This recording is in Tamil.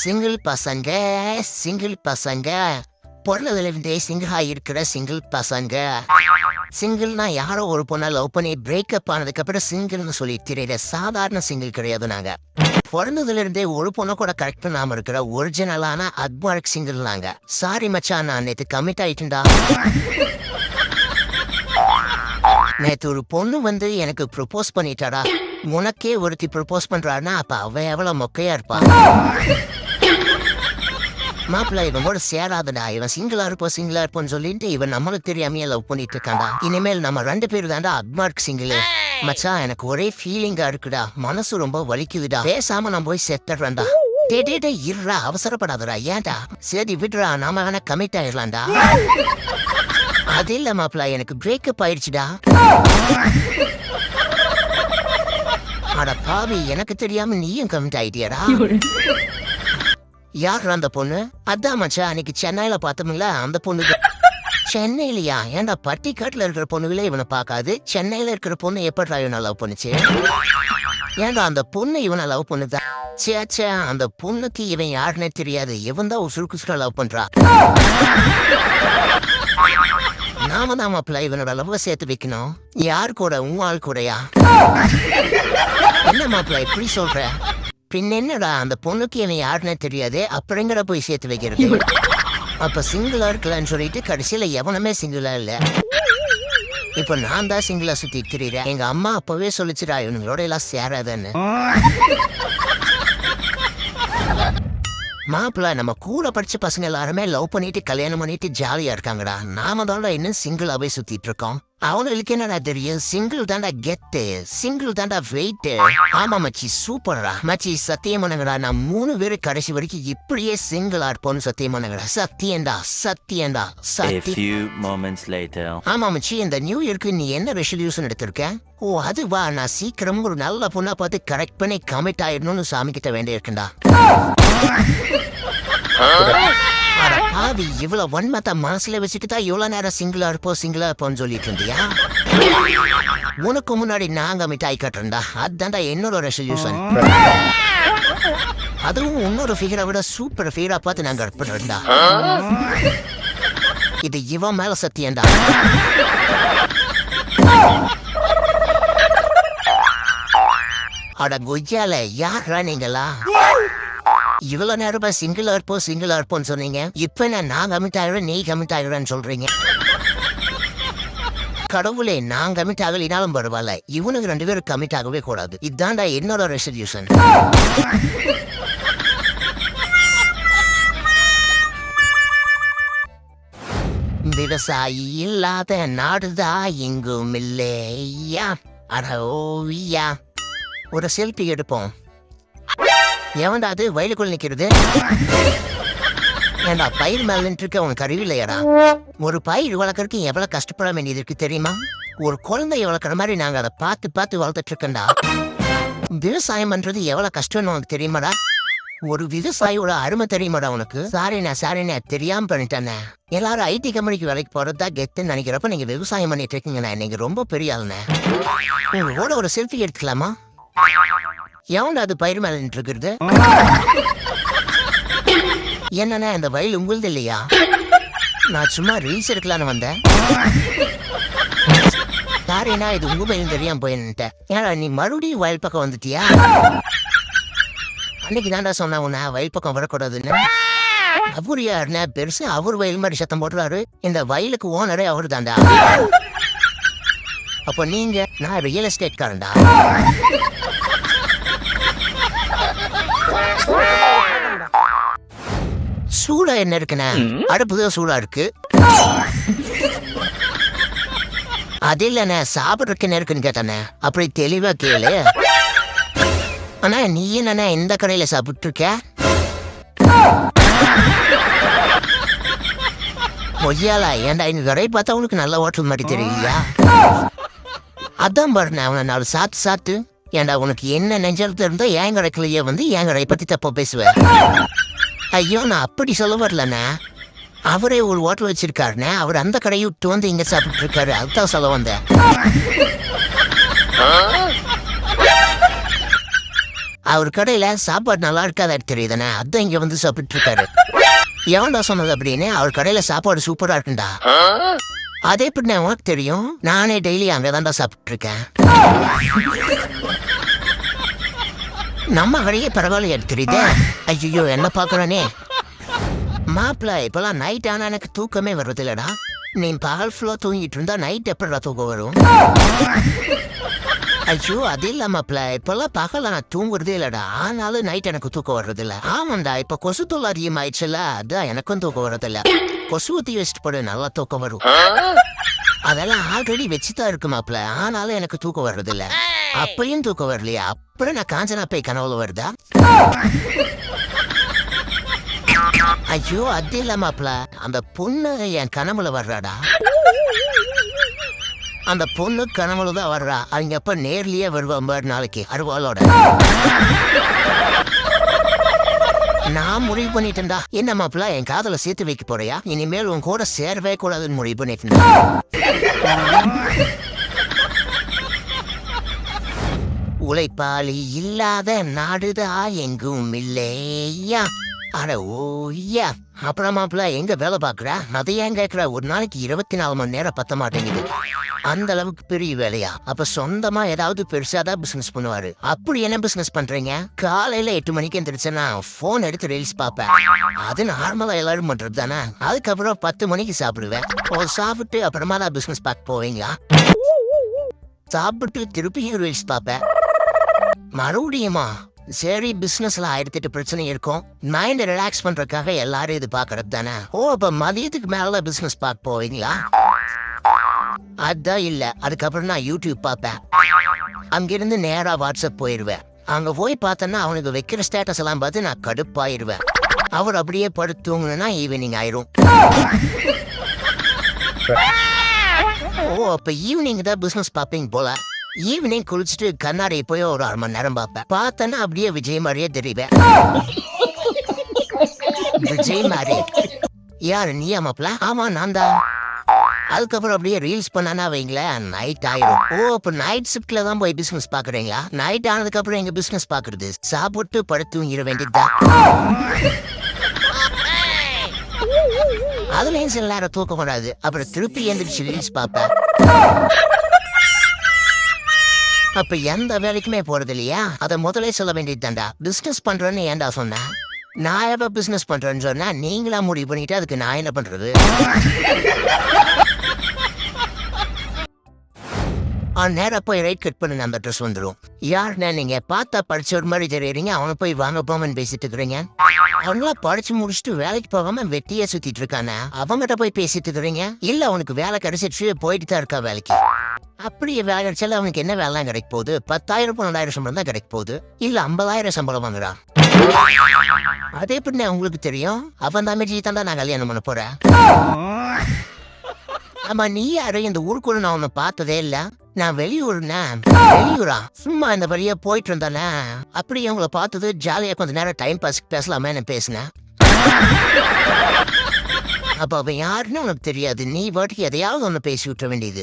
சிங்கிள் பசங்க சிங்கிள் பசங்க பொருளதிலிருந்தே சிங்கிளாக இருக்கிற சிங்கிள் பசங்க சிங்கிள்னா யாரோ ஒரு பொண்ணை லவ் பண்ணி பிரேக்கப் ஆனதுக்கு அப்புறம் சிங்கிள்னு சொல்லி தெரியல சாதாரண சிங்கிள் கிடையாது நாங்க. பிறந்ததுலேருந்தே ஒரு பொண்ணை கூட கரெக்ட் பண்ணாமல் இருக்கிற ஒரிஜினலான அட்மார்க் சிங்கிள் நாங்க. சாரி மச்சான் நான் நேத்து கமிட் ஆயிட்டுண்டா நேத்து ஒரு பொண்ணு வந்து எனக்கு ப்ரொபோஸ் பண்ணிட்டாடா. உனக்கே ஒருத்தி ப்ரொபோஸ் பண்றான்னா அப்ப அவள் எவ்வளவு மொக்கையா இருப்பா? மாப்பிள்ள இவன் கூட சேராதடா. இவன் சிங்கிளா இருப்போம் சிங்கிளா இருப்போம்னு சொல்லிட்டு இவன் நம்மளுக்கு தெரியாமையே லவ் பண்ணிட்டு இருக்கான்டா. இனிமேல் நம்ம ரெண்டு பேரும் தாண்டா அட்மார்க் சிங்கிள் மச்சான் எனக்கு ஒரே ஃபீலிங்கா இருக்குடா. மனசு ரொம்ப வலிக்குதுடா. பேசாம நான் போய் செத்துடுறேன்டா டே டே டே இருடா. அவசரப்படாதடா. ஏன்டா? சரி விடுறா. நாம வேணா கமிட் ஆயிடலாம்டா அது இல்ல மாப்பிள்ள எனக்கு பிரேக்கப் ஆயிடுச்சுடா. அட பாவி எனக்கு தெரியாம நீயும் கமிட் ஆயிட்டியாடா. யார் அந்த பொண்ணு? அதான் மச்சான் அன்னைக்கு சென்னையில பார்த்தோம்ல அந்த பொண்ணு சென்னையிலயா? ஏன்டா பட்டிக்காட்டுல இருக்கிற பொண்ணுகளே இவனை பார்க்காது? சென்னையில இருக்கிற பொண்ணு எப்படா இவனை லவ் பண்ணுச்சு? ஏன்டா அந்த பொண்ணு இவனை லவ் பண்ணுதா? சே சே அந்த பொண்ணுக்கு இவன் யாருன்னே தெரியாது. இவன் தான் உசுருக்கு உசுரா லவ் பண்றா. நாம தான் மாப்பிள்ள இவனோட லவ் சேர்த்து வைக்கணும். யார் கூட? உன் ஆள் கூடயா? என்ன மாப்பிள்ள இப்படி சொல்ற? பின்ன என்னடா அந்த பொண்ணுக்கு என்னை யாருன்னே தெரியாது? அப்புறங்கிற போய் சேர்த்து வைக்கிறது. அப்ப சிங்கிளா இருக்கலாம்னு சொல்லிட்டு கடைசியில எவனுமே சிங்கிளா இல்ல. இப்ப நான் தான் சிங்கிளா சுத்தி திரியிறேன் எங்க அம்மா அப்பவே சொல்லிச்சுடா இவனுங்களோட எல்லாம் சேராதன்னு. மாப்பிள்ள நம்ம கூட படிச்ச பசங்க எல்லாருமே லவ் பண்ணிட்டு கல்யாணம் பண்ணிட்டு ஜாலியா இருக்காங்கடா. நாம தான் இன்னும் சிங்கிளாவே சுத்திட்டு இருக்கோம். அவங்களுக்கு என்னடா தெரியும் சிங்கிள் தாண்டா கெத்து சிங்கிள் தாண்டா வெயிட் ஆமா மச்சி சூப்பர்டா மச்சி சத்தியமானங்கடா நான் மூணு பேரு கடைசி வரைக்கும் இப்படியே சிங்கிளா இருப்போம்னு சத்தியமானங்கடா சத்தியண்டா சத்தியண்டா A Sathy few moments later. ஆமா மச்சி இந்த நியூ இயர்க்கு நீ என்ன ரெசல்யூஷன் எடுத்திருக்க ஓ அதுவா நான் சீக்கிரம் ஒரு நல்ல பொண்ணா பார்த்து கரெக்ட் பண்ணி கமிட் ஆயிடணும்னு சாமி கிட்ட வேண்டி பாவி இவ்வளவு வன்மத்தை மனசுல வச்சுட்டு தான் இவ்வளவு நேரம் சிங்கிளா இருப்போம் சிங்கிளா இருப்போம்னு சொல்லிட்டு இருந்தியா? உனக்கு முன்னாடி நாங்க மிட்டாய் கட்டுறேன்டா அதுதான்டா என்னோட ரெசல்யூஷன் அதுவும் இன்னொரு ஃபிகரை விட சூப்பர் ஃபிகரா பார்த்து நாங்க கற்படுறோம்டா இது இவன் மேல சத்தியம்டா. அட கொய்யால யாரா நீங்களா? இவ்வளவு நேரமா சிங்கிளா இருப்போம் சிங்கிளா இருப்போம்னு சொன்னீங்க. இப்ப நான் நான் கமிட் ஆகிறேன் நீ கமிட் ஆகிறேன்னு சொல்றீங்க. கடவுளே நான் கமிட் ஆகலினாலும் பரவாயில்ல. இவனுக்கு ரெண்டு பேரும் கமிட் ஆகவே கூடாது. இதான்டா என்னோட ரெசல்யூஷன் விவசாயி இல்லாத நாடுதா எங்கும் இல்லையா அட ஓவியா. ஒரு செல்ஃபி எடுப்போம். எவன்டா அது வயலுக்குள்ள நிக்கிறது? ஏண்டா பயிர் மேல நின்றுருக்க உனக்கு அறிவில்லையாடா ஒரு பயிர் வளர்க்கறதுக்கு எவ்வளவு கஷ்டப்பட வேண்டியது இருக்கு தெரியுமா? ஒரு குழந்தைய வளர்க்குற மாதிரி நாங்க அதை பார்த்து பார்த்து வளர்த்துட்டு இருக்கேன்டா. விவசாயம் பண்றது எவ்வளவு கஷ்டம்னு உனக்கு தெரியுமாடா? ஒரு விவசாயியோட அருமை தெரியுமாடா உனக்கு? சாரிண்ணா சாரிண்ணா தெரியாம பண்ணிட்டேண்ணே. எல்லாரும் ஐடி கம்பெனிக்கு வேலைக்கு போறதா கெத்துன்னு நினைக்கிறப்ப நீங்க விவசாயம் பண்ணிட்டு இருக்கீங்கண்ணா. நீங்க ரொம்ப பெரிய ஆளுண்ணே. உங்களோட ஒரு செல்ஃபி எடுத்துக்கலாமா? எவன்டா அது பயிர் மேல நின்னுட்டு இருக்கிறது? என்னண்ணா இந்த வயல் உங்களுது இல்லையா? நான் சும்மா ரீல்ஸ் எடுக்கலான்னு வந்தேன். சாரிண்ணா இது உங்க வயல் தெரியாம போயிருந்துட்டேன் ஏன்னா நீ மறுபடியும் வயல் பக்கம் வந்துட்டியா? அன்னைக்கு தான்டா சொன்ன உன்னை வயல் பக்கம் வரக்கூடாதுன்னு அவர் யாருன்னா பெருசு அவர் வயல் மாதிரி சத்தம் போடுறாரு. இந்த வயலுக்கு ஓனரே அவரு தான்டா. அப்போ நீங்க நான் ரியல் எஸ்டேட் சூடா என்ன இருக்குண்ணே? அடுப்பு தான் சூடா இருக்கு. அது இல்லண்ணே சாப்பிட்றதுக்கு என்ன இருக்குன்னு கேட்டானே அப்படி தெளிவா கேளு. அண்ணா நீ என்னண்ணே இந்த கடையில சாப்பிட்டு இருக்க பொய்யாலா ஏன்டா இந்த கடை பார்த்தா உனக்கு நல்ல ஹோட்டல் மாதிரி தெரியலையா அதான் பாருண்ணே அவனை நாலு சாத்து சாத்து. ஏன்டா உனக்கு என்ன நெஞ்சல் இருந்தோ ஏன் கடைக்குள்ளேயே வந்து ஏன் கடையை பத்தி தப்பா பேசுவேன் ஐயோ நான் அப்படி சொல்ல வரலண்ணே. அவரே ஒரு ஹோட்டல் வச்சிருக்காருண்ணே. அவர் அந்த கடையை விட்டு வந்து இங்க சாப்பிட்டு இருக்காரு அதுதான் சொல்ல வந்தேன். அவர் கடையில சாப்பாடு நல்லா இருக்காதா தெரியுதுண்ணே. அதான் இங்க வந்து சாப்பிட்டு இருக்காரு எவன்டா சொன்னது அப்படின்னு? அவர் கடையில சாப்பாடு சூப்பரா இருக்குண்டா. அது எப்படி உனக்கு தெரியும்? நானே டெய்லி அங்கதான்டா சாப்பிட்டு இருக்கேன் நம்ம கடையே பரவாயில்லையா தெரியுதே? ஐயோ என்ன பாக்குறானே மாப்பிள்ள இப்பெல்லாம் நைட் ஆனா எனக்கு தூக்கமே வருது இல்லடா நீ பகல் ஃபுல்லா தூங்கிட்டு இருந்தா நைட் எப்படிடா தூக்கம் வரும்? ஐயோ அது இல்ல மாப்பிள்ள இப்பெல்லாம் பகல நான் தூங்குறதே இல்லடா. ஆனாலும் நைட் எனக்கு தூக்கம் வர்றது இல்ல ஆமாண்டா இப்ப கொசு தொல்லை அதிகமாயிடுச்சுல அதான் எனக்கும் தூக்கம் வர்றது இல்ல கொசு ஊத்தி வச்சுட்டு போடு நல்லா தூக்கம் வரும். அதெல்லாம் ஆல்ரெடி வச்சுதான் இருக்கு மாப்பிள்ள. ஆனாலும் எனக்கு தூக்கம் வர்றது இல்ல அப்பயும் தூக்கம் வரலையா. அப்புறம் நான் காஞ்சனா போய் கனவுல வருதா? ஐயோ அது இல்ல மாப்பிள அந்த பொண்ணு என் கனவுல வர்றாடா. அந்த பொண்ணு கனவுல தான் வர்றா. அவங்க அப்ப நேர்லயே வருவா நாளைக்கு அருவாளோட. நான் முடிவு பண்ணிட்டேன்டா. என்ன மாப்பிள்ள என் காதல சேர்த்து வைக்க போறியா? இனிமேல் உன் கூட சேரவே கூடாதுன்னு முடிவு பண்ணிட்டேன்டா. உழைப்பாளி இல்லாத நாடுதா எங்கும் இல்லையா அட ஓய்யா அப்புறம் மாப்பிள்ள எங்க வேலை பார்க்குறா? அதை ஏன் கேக்குற ஒரு நாளைக்கு இருபத்தி நாலு மணி நேரம் பத்த மாட்டேங்குது. அந்த அளவுக்கு பெரிய வேலையா? அப்ப சொந்தமா ஏதாவது பெருசாதான் பிசினஸ் பண்ணுவாரு. அப்படி என்ன பிசினஸ் பண்றீங்க? காலையில எட்டு மணிக்கு எந்திரிச்சேன்னா போன் எடுத்து ரீல்ஸ் பார்ப்பேன். அது நார்மலா எல்லாரும் பண்றது தானே? அதுக்கப்புறம் பத்து மணிக்கு சாப்பிடுவேன். சாப்பிட்டு அப்புறமா தான் பிசினஸ் பார்க்க போவீங்களா? சாப்பிட்டு திருப்பியும் ரீல்ஸ் பார்ப்பேன். மறுபடியுமா? சரி பிசினஸ்ல ஆயிரத்தி எட்டு பிரச்சனை இருக்கும். மைண்ட் ரிலாக்ஸ் பண்றதுக்காக எல்லாரும் இது பாக்குறது தானே? ஓ அப்ப மதியத்துக்கு மேல பிசினஸ் பார்க்க போவீங்களா? அதான் இல்ல. அதுக்கப்புறம் நான் யூடியூப் பார்ப்பேன். அங்கிருந்து நேரா வாட்ஸ்அப் போயிருவேன். அங்க போய் பார்த்தேன்னா அவனுக்கு வைக்கிற ஸ்டேட்டஸ் எல்லாம் பார்த்து நான் கடுப்பாயிருவேன். அவர் அப்படியே படுத்து தூங்கணும்னா ஈவினிங் ஆயிரும். ஓ அப்ப ஈவினிங் தான் பிசினஸ் பார்ப்பீங்க போல. ஈவினிங் குளிச்சுட்டு கண்ணாடி போய் ஒரு அரை மணி நேரம் பார்ப்பேன். பார்த்தேன்னா அப்படியே விஜய் மாதிரியே தெரிவேன். விஜய் மாதிரி. யாரு நீயா மாப்பிள ஆமா நான் தான் அதுக்கப்புறம் அப்படியே ரீல்ஸ் பண்ணானா வைங்களேன் நைட் ஆயிரும். ஓ அப்ப நைட் ஷிஃப்ட்ல தான் போய் பிசினஸ் பாக்குறீங்களா நைட் ஆனதுக்கு அப்புறம் எங்க பிசினஸ் பாக்குறது சாப்பிட்டு படுத்து தூங்கிட வேண்டியதுதான் அதுலயும் சில நேரம் தூக்கம் வராது. அப்புறம் திருப்பி எந்திரிச்சு ரீல்ஸ் பார்ப்பேன். அப்ப எந்த வேலைக்குமே போறது இல்லையா அதை முதல்ல சொல்ல வேண்டியதுதான்டா. பிசினஸ் பண்றேன்னு ஏன்டா சொன்ன? நான் எப்ப பிசினஸ் பண்றேன்னு சொன்னா நீங்களா முடிவு பண்ணிட்டு அதுக்கு நான் என்ன பண்றது? அவன் நேரா போய் ரைட் கட் பண்ண அந்த ட்ரெஸ் வந்துடும் யாருண்ணே நீங்க? பார்த்தா படிச்ச ஒரு மாதிரி தெரியுறீங்க அவனை போய் வாங்க போமன்னு பேசிட்டு இருக்கிறீங்க. அவங்களா படிச்சு முடிச்சுட்டு வேலைக்கு போகாம வெட்டியே சுத்திட்டு இருக்கானே? அவங்ககிட்ட போய் பேசிட்டு இருக்கிறீங்க? இல்ல அவனுக்கு வேலை கிடைச்சிட்டு போயிட்டு தான் இருக்கா வேலைக்கு? அப்படியே வேலை கிடைச்சாலும் அவனுக்கு என்ன வேலை கிடைக்க போகுது? பத்தாயிரம் பன்னெண்டாயிரம் சம்பளம் தான் கிடைக்க போகுது. இல்ல ஐம்பதாயிரம் சம்பளம் வாங்குறான் அதே எப்படி உங்களுக்கு தெரியும் அவன் தம்பி தான் நான் கல்யாணம் பண்ண போறேன். ஆமா நீ யாரும் இந்த ஊருக்குள்ள நான் உன்னை பார்த்ததே இல்ல. நான் வெளியூர்னா வெளியூரா? சும்மா இந்த வழியா போயிட்டு இருந்தானே அப்படியே அவங்கள பார்த்தது ஜாலியா கொஞ்ச நேரம் டைம் பாஸ் பேசலாமே நான் பேசினேன். அப்ப அவன் யாருன்னு உனக்கு தெரியாது. நீ வாட்டுக்கு எதையாவது ஒண்ணு பேசி விட்ட வேண்டியது.